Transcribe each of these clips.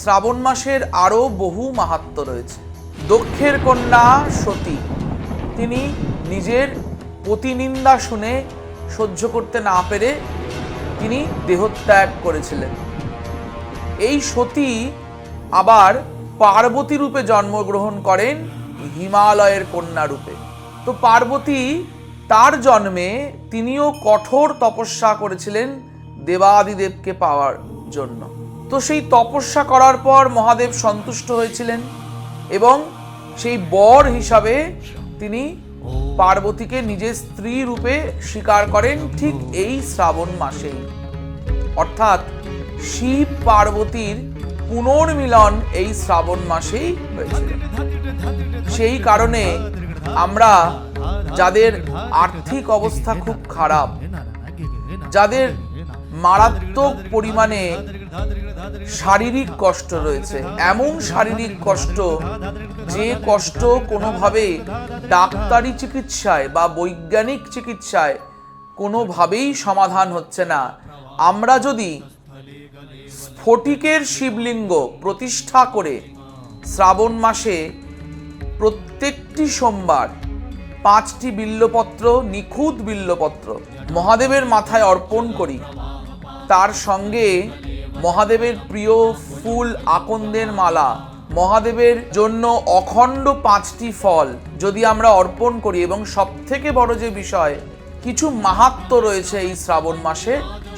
শ্রাবণ মাসের আরও বহু মাহাত্ম্য রয়েছে। দক্ষের কন্যা সতী, তিনি নিজের প্রতিনিন্দা শুনে সহ্য করতে না পেরে তিনি দেহত্যাগ করেছিলেন। এই সতী আবার পার্বতী রূপে জন্মগ্রহণ করেন হিমালয়ের কন্যা রূপে। তো পার্বতী তার জন্মে তিনিও কঠোর তপস্যা করেছিলেন দেবাদিদেবকে পাওয়ার জন্য। তো সেই তপস্যা করার পর মহাদেব সন্তুষ্ট হয়েছিলেন এবং সেই বর হিসাবে তিনি পার্বতীকে নিজের স্ত্রী রূপে স্বীকার করেন ঠিক এই শ্রাবণ মাসেই অর্থাৎ শিব পার্বতীর পুনর্মিলন এই শ্রাবণ মাসেই হয়েছিল সেই কারণে আমরা যাদের আর্থিক অবস্থা খুব খারাপ, যাদের মারাত্মক পরিমাণে শারীরিক কষ্ট রয়েছে। এমন শারীরিক কষ্ট যে কষ্ট কোনোভাবে ডাক্তারি চিকিৎসায় বা বৈজ্ঞানিক চিকিৎসায় কোনোভাবেই সমাধান হচ্ছে না। আমরা যদি স্ফটিকের শিবলিঙ্গ প্রতিষ্ঠা করে শ্রাবণ মাসে প্রত্যেকটি সোমবার পাঁচটি বিল্লপত্র, নিখুঁত বিল্লপত্র মহাদেবের মাথায় অর্পণ করি, তার সঙ্গে মহাদেবের প্রিয় ফুল আকন্দের মালা। মহাদেবের জন্য অখণ্ড পাঁচটি ফল যদি আমরা অর্পণ করি এবং সবথেকে বড় যে বিষয়, কিছু মাহাত্ম রয়েছে এই শ্রাবণ মাসে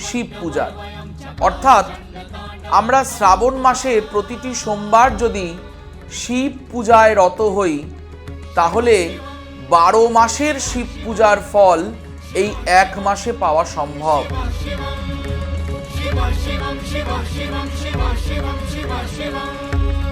শিব পূজার। অর্থাৎ আমরা শ্রাবণ মাসে প্রতিটি সোমবার যদি শিব পূজায় রত হই, তাহলে বারো মাসের শিব পূজার ফল এই এক মাসে পাওয়া সম্ভব। शिवं शिव शिवं शिव शिवं शिव शिवम्